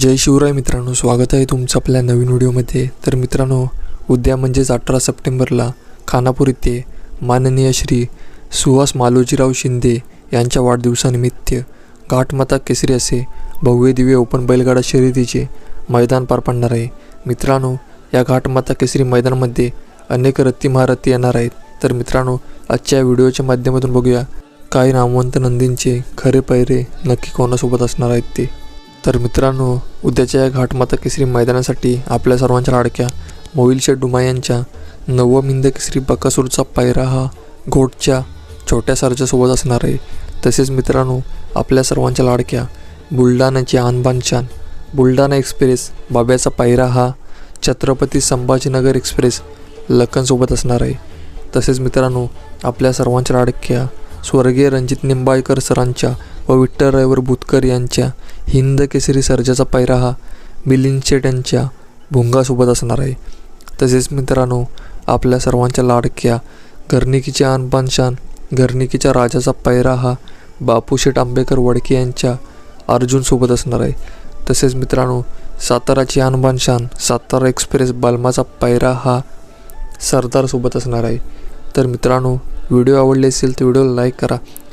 जय शिवराय मित्रांनो स्वागत आहे तुमचं आपल्या नवीन व्हिडिओमध्ये. तर मित्रांनो उद्या म्हणजेच अठरा सप्टेंबरला खानापूर येथे माननीय श्री सुहास मालोजीराव शिंदे यांच्या वाढदिवसानिमित्त घाटमाता केसरी असे भव्य दिव्य ओपन बैलगाडा शर्यतीचे मैदान पार पडणार आहे. मित्रांनो या घाटमाता केसरी मैदानामध्ये अनेक रत्ती महारथी येणार आहेत. तर मित्रांनो आजच्या व्हिडिओच्या माध्यमातून बघूया काही नामवंत नंदींचे खरे पैरे नक्की कोणासोबत असणार आहेत ते. तर मित्रांनो उद्याच्या या घाटमाता केसरी मैदानासाठी आपल्या सर्वांच्या लाडक्या मोहिलच्या डुमा यांच्या नवम केसरी बकासूरचा पायरा हा घोटच्या छोट्या सरच्यासोबत असणार आहे. तसेच मित्रांनो आपल्या सर्वांच्या लाडक्या बुलढाण्याची आणबानशान बुलढाणा एक्सप्रेस बाब्याचा पायरा हा छत्रपती संभाजीनगर एक्सप्रेस लखनसोबत असणार आहे. तसेच मित्रांनो आपल्या सर्वांच्या लाडक्या स्वर्गीय रणजित निंबाळकर सरांच्या व विठ्ठल रायवर बुतकर यांच्या हिंद केसरी सर्जाचा पायरा हा मिलिंद शेट यांच्या भुंगासोबत असणार आहे. तसेच मित्रांनो आपल्या सर्वांच्या लाडक्या घरनिकीच्या आणबानशान घरनिकीच्या राजाचा पायरा हा बापूशेठ आंबेकर वडके यांच्या अर्जुनसोबत असणार आहे. तसेच मित्रांनो साताराची आणबानशान सातारा एक्सप्रेस बालमाचा पायरा हा सरदारसोबत असणार आहे. तर मित्रांनो व्हिडिओ आवडले असेल तर व्हिडिओला लाईक करा